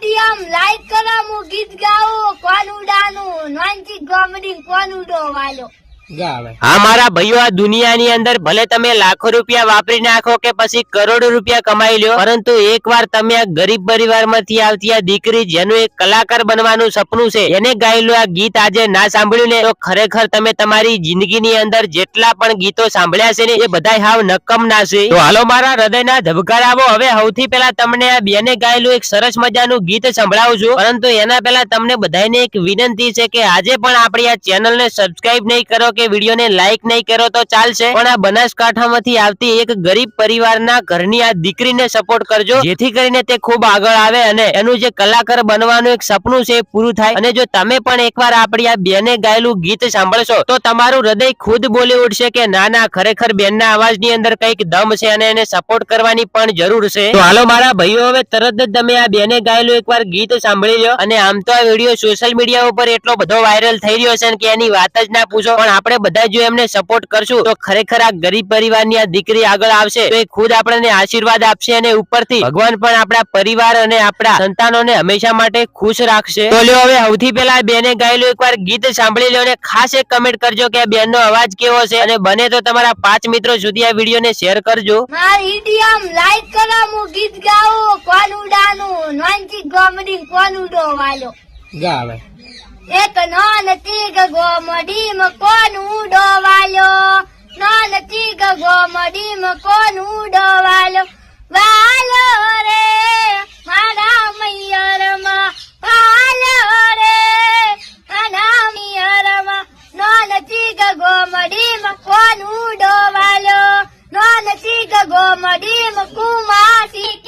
Video like કરો હું ગીત ગાઉં કોનુડાનું નોનથી કોમેડી કોણ વાલો. હા, મારા ભાઈઓ, આ દુનિયાની અંદર ભલે તમે લાખો રૂપિયા વાપરી નાખો કે પછી કરોડો રૂપિયા કમાઈ લ્યો, પરંતુ એકવાર તમે આ ગરીબ પરિવારમાંથી આવતી આ દીકરી જેનું એક કલાકાર બનવાનું સપનું છે, એને ગાયેલું આ ગીત આજે ના સાંભળ્યું ને, તો ખરેખર તમે તમારી જિંદગીની અંદર જેટલા પણ ગીતો સાંભળ્યા છે ને, એ બધા હાવ નક્કમ ના છે. તો હાલો, મારા હૃદયના ધબકારાવો હવે સૌથી પહેલા તમને આ બેને ગાયેલું એક સરસ મજાનું ગીત સંભળાવું છું. પરંતુ એના પહેલા તમને બધાને એક વિનંતી છે કે આજે પણ આપણી આ ચેનલને સબસ્ક્રાઇબ નહીં કરો કે વિડીયોને લાઈક નહીં કરો તો ચાલશે. પણ આ બનાસકાંઠામાંથી આવતી એક ગરીબ પરિવારના ઘરની આ દીકરીને સપોર્ટ કરજો. જેથી કરીને તે ખૂબ આગળ આવે અને એનું જે કલાકાર બનવાનું એક સપનું છે એ પૂરું થાય. અને જો તમે પણ એકવાર આપણી આ બેને ગાયેલું ગીત સાંભળશો, તો તમારું હૃદય ખુદ બોલી ઉઠશે કે ના ના, ખરેખર બેનના અવાજની અંદર કંઈક દમ છે અને એને સપોર્ટ કરવાની પણ જરૂર છે. તો હાલો મારા ભાઈઓ, હવે તરત જ તમે આ બેને ગાયેલું એકવાર ગીત સાંભળી લો અને આમ તો આ વીડિયો સોશિયલ મીડિયા ઉપર એટલો બધો વાયરલ થઈ રહ્યો છે કે એની વાત જ ના પૂછો. પણ આપણે બધા જો એમને સપોર્ટ કરશું તો ખરેખર આ ગરીબ પરિવારની આ દીકરી આગળ આવશે. તો એ ખુદ આપણને આશીર્વાદ આપશે અને ઉપરથી ભગવાન પણ આપણા પરિવાર અને આપણા સંતાનોને હંમેશા માટે ખુશ રાખશે. તો લ્યો હવે સૌથી પહેલા બેને ગાયેલું એકવાર ગીત સાંભળી લો અને ખાસ એક કમેન્ટ કરજો કે આ બેનનો અવાજ કેવો છે. અને બને તો તમારા પાંચ મિત્રો સુધી આ વિડીયોને શેર કરજો. લાઈક કરો હું ગીત ગાઉં કોણ ઉડાનું નોનથી કોમેડી કોણ ઉડો વાલો એક નોનથી મડી કોણ ઉડો વાલો નોનથી ગોમડીમ કોણ ઉડો વાલો વાલો રે, મારા મૈયરમાં, વાલો રે મારા મૈયરમાં. નોનથી ગોમડીમ કોણ ઉડો વાલો નોનથી ગોમડીમ કુમાસી કી તમારો